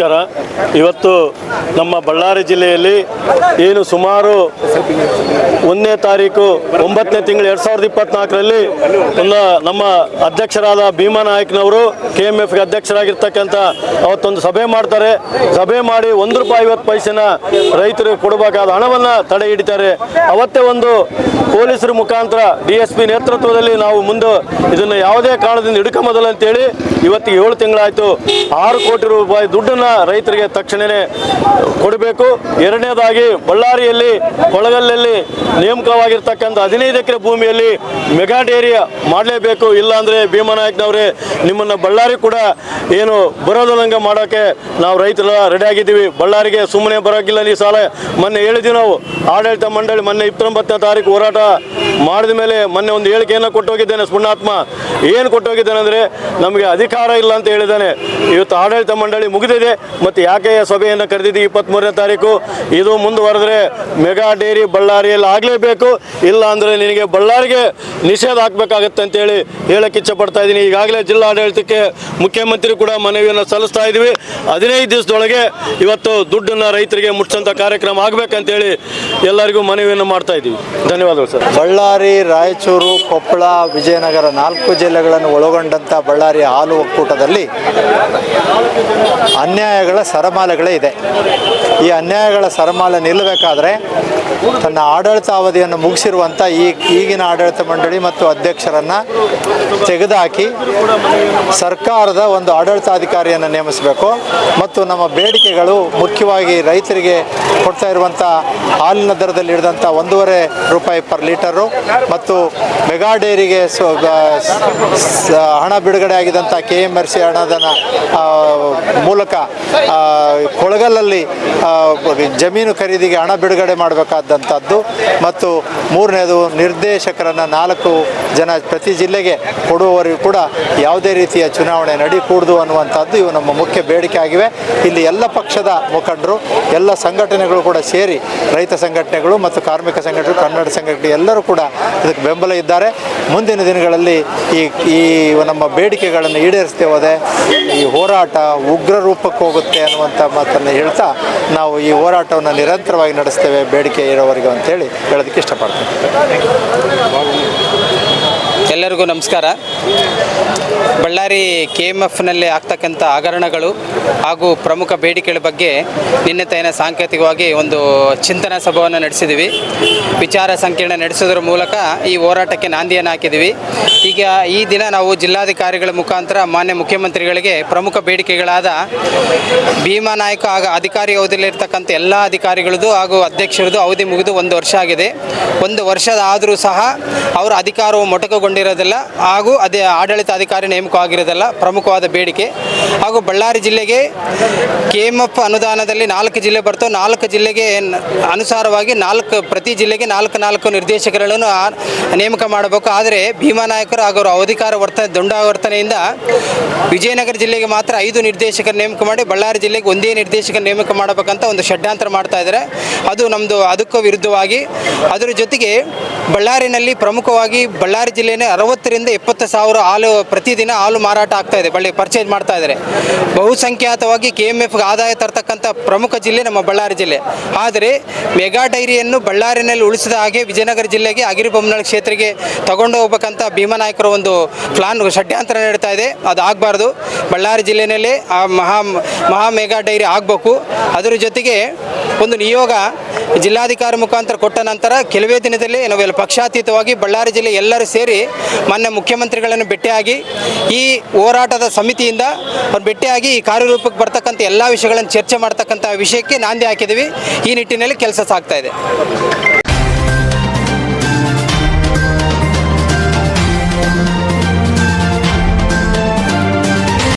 ನಮಸ್ಕಾರ. ಇವತ್ತು ನಮ್ಮ ಬಳ್ಳಾರಿ ಜಿಲ್ಲೆಯಲ್ಲಿ ಏನು ಸುಮಾರು ಒಂದನೇ ತಾರೀಕು, ಒಂಬತ್ತನೇ ತಿಂಗಳು ಎರಡು ಸಾವಿರದ ಇಪ್ಪತ್ನಾಲ್ಕರಲ್ಲಿ ಒಂದು ನಮ್ಮ ಅಧ್ಯಕ್ಷರಾದ ಭೀಮಾ ನಾಯಕ್ನವರು ಕೆ ಎಂ ಎಫ್ಗೆ ಅಧ್ಯಕ್ಷರಾಗಿರ್ತಕ್ಕಂಥ ಅವತ್ತೊಂದು ಸಭೆ ಮಾಡ್ತಾರೆ. ಸಭೆ ಮಾಡಿ ಒಂದು ರೂಪಾಯಿ ಐವತ್ತು ಪೈಸೆನ ರೈತರಿಗೆ ಕೊಡಬೇಕಾದ ಹಣವನ್ನು ತಡೆ ಹಿಡಿತಾರೆ. ಅವತ್ತೇ ಒಂದು ಪೊಲೀಸರ ಮುಖಾಂತರ ಡಿ ಎಸ್ ಪಿ ನೇತೃತ್ವದಲ್ಲಿ ನಾವು ಮುಂದೆ ಇದನ್ನು ಯಾವುದೇ ಕಾರಣದಿಂದ ಹಿಡ್ಕೊಂಬದಲ್ಲ ಅಂತೇಳಿ ಇವತ್ತಿಗೆ ಏಳು ತಿಂಗಳಾಯಿತು. ಆರು ಕೋಟಿ ರೂಪಾಯಿ ದುಡ್ಡನ್ನು ರೈತರಿಗೆ ತಕ್ಷಣವೇ ಕೊಡಬೇಕು. ಎರಡನೇದಾಗಿ ಬಳ್ಳಾರಿಯಲ್ಲಿ ಕೊಳಗಲ್ಲಲ್ಲಿ ನೇಮಕವಾಗಿರ್ತಕ್ಕಂಥ ಹದಿನೈದು ಎಕರೆ ಭೂಮಿಯಲ್ಲಿ ಮೆಗಾ ಡೇರಿ ಮಾಡಲೇಬೇಕು. ಇಲ್ಲಾಂದರೆ ಭೀಮನಾಯಕ್ನವರೇ ನಿಮ್ಮನ್ನು ಬಳ್ಳಾರಿ ಕೂಡ ಏನು ಬರೋದಂಗೆ ಮಾಡೋಕ್ಕೆ ನಾವು ರೈತರ ರೆಡಿ ಆಗಿದ್ದೀವಿ. ಬಳ್ಳಾರಿಗೆ ಸುಮ್ಮನೆ ಬರೋಕ್ಕಿಲ್ಲ ಈ ಸಾಲ. ಮೊನ್ನೆ ಹೇಳಿದ್ವಿ ನಾವು ಆಡಳಿತ ಮಂಡಳಿ ಮೊನ್ನೆ ಇಪ್ಪತ್ತೊಂಬತ್ತನೇ ತಾರೀಕು ಹೋರಾಟ ಮಾಡಿದ ಮೇಲೆ ಮೊನ್ನೆ ಒಂದು ಹೇಳಿಕೆಯನ್ನು ಕೊಟ್ಟು ಹೋಗಿದ್ದೇನೆ ಪುಣ್ಯಾತ್ಮ ಏನು ಕೊಟ್ಟು ಹೋಗಿದ್ದೇನೆ ಅಂದರೆ ನಮಗೆ ಅಧಿಕಾರ ಇಲ್ಲ ಅಂತ ಹೇಳಿದ್ದಾನೆ. ಇವತ್ತು ಆಡಳಿತ ಮಂಡಳಿ ಮುಗಿದಿದೆ. ಮತ್ತು ಯಾಕೆ ಸಭೆಯನ್ನು ಕರೆದಿದ್ದೀವಿ ಇಪ್ಪತ್ತ್ಮೂರನೇ ತಾರೀಕು? ಇದು ಮುಂದುವರೆದ್ರೆ ಮೆಗಾ ಡೇರಿ ಬಳ್ಳಾರಿಯಲ್ಲಿ ಆಗಲೇಬೇಕು. ಇಲ್ಲ ಅಂದರೆ ನಿನಗೆ ಬಳ್ಳಾರಿಗೆ ನಿಷೇಧ ಹಾಕಬೇಕಾಗತ್ತೆ ಅಂತೇಳಿ ಹೇಳಕ್ಕೆ ಇಚ್ಛೆ ಪಡ್ತಾ ಇದ್ದೀನಿ. ಈಗಾಗಲೇ ಜಿಲ್ಲಾಡಳಿತಕ್ಕೆ ಮುಖ್ಯಮಂತ್ರಿ ಕೂಡ ಮನವಿಯನ್ನು ಸಲ್ಲಿಸ್ತಾ ಇದ್ದೀವಿ. ಹದಿನೈದು ದಿವಸದೊಳಗೆ ಇವತ್ತು ದುಡ್ಡನ್ನು ರೈತರಿಗೆ ಮುಟ್ಸೋಂಥ ಕಾರ್ಯಕ್ರಮ ಆಗಬೇಕಂತೇಳಿ ಎಲ್ಲರಿಗೂ ಮನವಿಯನ್ನು ಮಾಡ್ತಾ ಇದ್ದೀವಿ. ಧನ್ಯವಾದಗಳು ಸರ್. ಬಳ್ಳಾರಿ, ರಾಯಚೂರು, ಕೊಪ್ಪಳ, ವಿಜಯನಗರ ನಾಲ್ಕು ಜಿಲ್ಲೆಗಳನ್ನು ಒಳಗೊಂಡಂಥ ಬಳ್ಳಾರಿ ಹಾಲು ಒಕ್ಕೂಟದಲ್ಲಿ ಅನ್ಯಾಯಗಳ ಸರಮಾಲೆಗಳೇ ಇದೆ. ಈ ಅನ್ಯಾಯಗಳ ಸರಮಾಲೆ ನಿಲ್ಲಬೇಕಾದ್ರೆ ತನ್ನ ಆಡಳಿತಾವಧಿಯನ್ನು ಮುಗಿಸಿರುವಂಥ ಈ ಈಗಿನ ಆಡಳಿತ ಮಂಡಳಿ ಮತ್ತು ಅಧ್ಯಕ್ಷರನ್ನು ತೆಗೆದುಹಾಕಿ ಸರ್ಕಾರದ ಒಂದು ಆಡಳಿತಾಧಿಕಾರಿಯನ್ನು ನೇಮಿಸಬೇಕು. ಮತ್ತು ನಮ್ಮ ಬೇಡಿಕೆಗಳು ಮುಖ್ಯವಾಗಿ ರೈತರಿಗೆ ಕೊಡ್ತಾ ಇರುವಂಥ ಹಾಲಿನ ದರದಲ್ಲಿ ಹಿಡಿದಂಥ ಒಂದೂವರೆ ರೂಪಾಯಿ ಪರ್ ಲೀಟರು ಮತ್ತು ಮೆಗಾ ಡೇರಿಗೆ ಹಣ ಬಿಡುಗಡೆ ಆಗಿದಂಥ ಕೆ ಎಂ ಆರ್ ಸಿ ಹಣದ ಮೂಲಕ ಕೊಳಗಲಲ್ಲಿ ಜಮೀನು ಖರೀದಿಗೆ ಹಣ ಬಿಡುಗಡೆ ಮಾಡಬೇಕಾದಂಥದ್ದು ಮತ್ತು ಮೂರನೇದು ನಿರ್ದೇಶಕರನ್ನು ನಾಲ್ಕು ಜನ ಪ್ರತಿ ಜಿಲ್ಲೆಗೆ ಕೊಡುವವರೆಗೂ ಕೂಡ ಯಾವುದೇ ರೀತಿಯ ಚುನಾವಣೆ ನಡೀಕೂಡದು ಅನ್ನುವಂಥದ್ದು ಇವು ನಮ್ಮ ಮುಖ್ಯ ಬೇಡಿಕೆ ಆಗಿವೆ. ಇಲ್ಲಿ ಎಲ್ಲ ಪಕ್ಷದ ಮುಖಂಡರು, ಎಲ್ಲ ಸಂಘಟನೆಗಳು ಕೂಡ ಸೇರಿ ರೈತ ಸಂಘಟನೆಗಳು ಮತ್ತು ಕಾರ್ಮಿಕ ಸಂಘಟನೆ ಕನ್ನಡ ಸಂಘಟನೆ ಎಲ್ಲರೂ ಕೂಡ ಇದಕ್ಕೆ ಬೆಂಬಲ ಇದ್ದಾರೆ. ಮುಂದಿನ ದಿನಗಳಲ್ಲಿ ಈ ಈ ನಮ್ಮ ಬೇಡಿಕೆಗಳನ್ನು ಈಡೇರಿಸದೆ ಹೋದೆ. ಈ ಹೋರಾಟ ಉಗ್ರ ರೂಪಕ್ಕೆ ಹೋಗುತ್ತೆ ಅನ್ನುವಂಥ ಮಾತನ್ನು ಹೇಳ್ತಾ ನಾವು ಈ ಹೋರಾಟವನ್ನು ನಿರಂತರವಾಗಿ ನಡೆಸ್ತೇವೆ ಬೇಡಿಕೆ ಇರೋವರೆಗೂ ಅಂತೇಳಿ ಹೇಳೋದಕ್ಕೆ ಇಷ್ಟಪಡ್ತೀನಿ. ಎಲ್ಲರಿಗೂ ನಮಸ್ಕಾರ. ಬಳ್ಳಾರಿ ಕೆ ಎಂ ಎಫ್ನಲ್ಲಿ ಆಗ್ತಕ್ಕಂಥ ಹಗರಣಗಳು ಹಾಗೂ ಪ್ರಮುಖ ಬೇಡಿಕೆಗಳ ಬಗ್ಗೆ ನಿನ್ನೆ ತೈನ ಸಾಂಕೇತಿಕವಾಗಿ ಒಂದು ಚಿಂತನಾ ಸಭೆಯನ್ನು ನಡೆಸಿದ್ದೀವಿ ವಿಚಾರ ಸಂಕಿರಣ ನಡೆಸೋದ್ರ ಮೂಲಕ ಈ ಹೋರಾಟಕ್ಕೆ ನಾಂದಿಯನ್ನು ಹಾಕಿದ್ದೀವಿ ಈಗ ಈ ದಿನ ನಾವು ಜಿಲ್ಲಾಧಿಕಾರಿಗಳ ಮುಖಾಂತರ ಮಾನ್ಯ ಮುಖ್ಯಮಂತ್ರಿಗಳಿಗೆ ಪ್ರಮುಖ ಬೇಡಿಕೆಗಳಾದ ಭೀಮಾ ನಾಯಕ ಆಗ ಅಧಿಕಾರಿ ಅವಧಿಯಲ್ಲಿರ್ತಕ್ಕಂಥ ಎಲ್ಲ ಅಧಿಕಾರಿಗಳದ್ದು ಹಾಗೂ ಅಧ್ಯಕ್ಷರದ್ದು ಅವಧಿ ಮುಗಿದು ಒಂದು ವರ್ಷ ಆಗಿದೆ. ಒಂದು ವರ್ಷದ ಆದರೂ ಸಹ ಅವರ ಅಧಿಕಾರವು ಮೊಟಕುಗೊಂಡಿರೋದಿಲ್ಲ ಹಾಗೂ ಅದೇ ಆಡಳಿತಾಧಿಕಾರಿ ನೇಮಕವಾಗಿರೋದಿಲ್ಲ ಪ್ರಮುಖವಾದ ಬೇಡಿಕೆ. ಹಾಗೂ ಬಳ್ಳಾರಿ ಜಿಲ್ಲೆಗೆ ಕೆ ಅನುದಾನದಲ್ಲಿ ನಾಲ್ಕು ಜಿಲ್ಲೆ ಬರ್ತೋ. ನಾಲ್ಕು ಜಿಲ್ಲೆಗೆ ಅನುಸಾರವಾಗಿ ನಾಲ್ಕು, ಪ್ರತಿ ಜಿಲ್ಲೆಗೆ ನಾಲ್ಕು ನಾಲ್ಕು ನಿರ್ದೇಶಕರುಗಳನ್ನು ಆ- ನೇಮಕ ಮಾಡಬೇಕು. ಆದರೆ ಭೀಮಾ ನಾಯಕರು ಹಾಗೂ ಅವರ ಅಧಿಕಾರ ವರ್ತನೆ, ದುಂಡಾವರ್ತನೆಯಿಂದ ವಿಜಯನಗರ ಜಿಲ್ಲೆಗೆ ಮಾತ್ರ ಐದು ನಿರ್ದೇಶಕರ ನೇಮಕ ಮಾಡಿ, ಬಳ್ಳಾರಿ ಜಿಲ್ಲೆಗೆ ಒಂದೇ ನಿರ್ದೇಶಕ ನೇಮಕ ಮಾಡಬೇಕಂತ ಒಂದು ಷಡ್ಯಂತ್ರ ಮಾಡ್ತಾ ಇದ್ದಾರೆ. ಅದು ನಮ್ಮದು ಅದಕ್ಕೂ ವಿರುದ್ಧವಾಗಿ. ಅದರ ಜೊತೆಗೆ ಬಳ್ಳಾರಿನಲ್ಲಿ ಪ್ರಮುಖವಾಗಿ ಬಳ್ಳಾರಿ ಜಿಲ್ಲೆನೇ ಅರವತ್ತರಿಂದ ಎಪ್ಪತ್ತು ಸಾವಿರ ಹಾಲು ಪ್ರತಿದಿನ ಹಾಲು ಮಾರಾಟ ಆಗ್ತಾ ಇದೆ, ಬಳ್ಳಿ ಪರ್ಚೇಸ್ ಮಾಡ್ತಾ ಇದ್ದಾರೆ ಬಹುಸಂಖ್ಯಾತವಾಗಿ ಕೆ ಎಂ ಎಫ್ಗೆ ಆದಾಯ ತರ್ತಕ್ಕಂಥ ಪ್ರಮುಖ ಜಿಲ್ಲೆ ನಮ್ಮ ಬಳ್ಳಾರಿ ಜಿಲ್ಲೆ. ಆದರೆ ಮೆಗಾ ಡೈರಿಯನ್ನು ಬಳ್ಳಾರಿನಲ್ಲಿ ಉಳಿಸಿದ ಹಾಗೆ ವಿಜಯನಗರ ಜಿಲ್ಲೆಗೆ ಅಗಿರಿಬೊಮ್ಮನಹಳ್ಳಿ ಕ್ಷೇತ್ರಕ್ಕೆ ತಗೊಂಡು ಹೋಗ್ಬೇಕಂತ ಭೀಮಾನಾಯಕರ ಒಂದು ಪ್ಲಾನ್ ಷಡ್ಯಂತರ ನಡೀತಾ ಇದೆ. ಅದು ಆಗಬಾರ್ದು. ಬಳ್ಳಾರಿ ಜಿಲ್ಲೆಯಲ್ಲಿ ಆ ಮಹಾ ಮಹಾ ಮೆಗಾ ಡೈರಿ ಆಗಬೇಕು. ಅದರ ಜೊತೆಗೆ ಒಂದು ನಿಯೋಗ ಜಿಲ್ಲಾಧಿಕಾರಿ ಮುಖಾಂತರ ಕೊಟ್ಟ ನಂತರ ಕೆಲವೇ ದಿನದಲ್ಲಿ ನಾವೆಲ್ಲ ಪಕ್ಷಾತೀತವಾಗಿ ಬಳ್ಳಾರಿ ಜಿಲ್ಲೆ ಎಲ್ಲರೂ ಸೇರಿ ಮಾನ್ಯ ಮುಖ್ಯಮಂತ್ರಿಗಳನ್ನು ಭೇಟಿಯಾಗಿ ಈ ಹೋರಾಟದ ಸಮಿತಿಯಿಂದ ಅವ್ರು ಭೇಟಿಯಾಗಿ ಈ ಕಾರ್ಯರೂಪಕ್ಕೆ ಬರ್ತಕ್ಕಂಥ ಎಲ್ಲ ವಿಷಯಗಳನ್ನು ಚರ್ಚೆ ಮಾಡ್ತಕ್ಕಂಥ ವಿಷಯಕ್ಕೆ ನಾಂದಿ ಹಾಕಿದ್ದೀವಿ. ಈ ನಿಟ್ಟಿನಲ್ಲಿ ಕೆಲಸ ಸಾಗ್ತಾ ಇದೆ.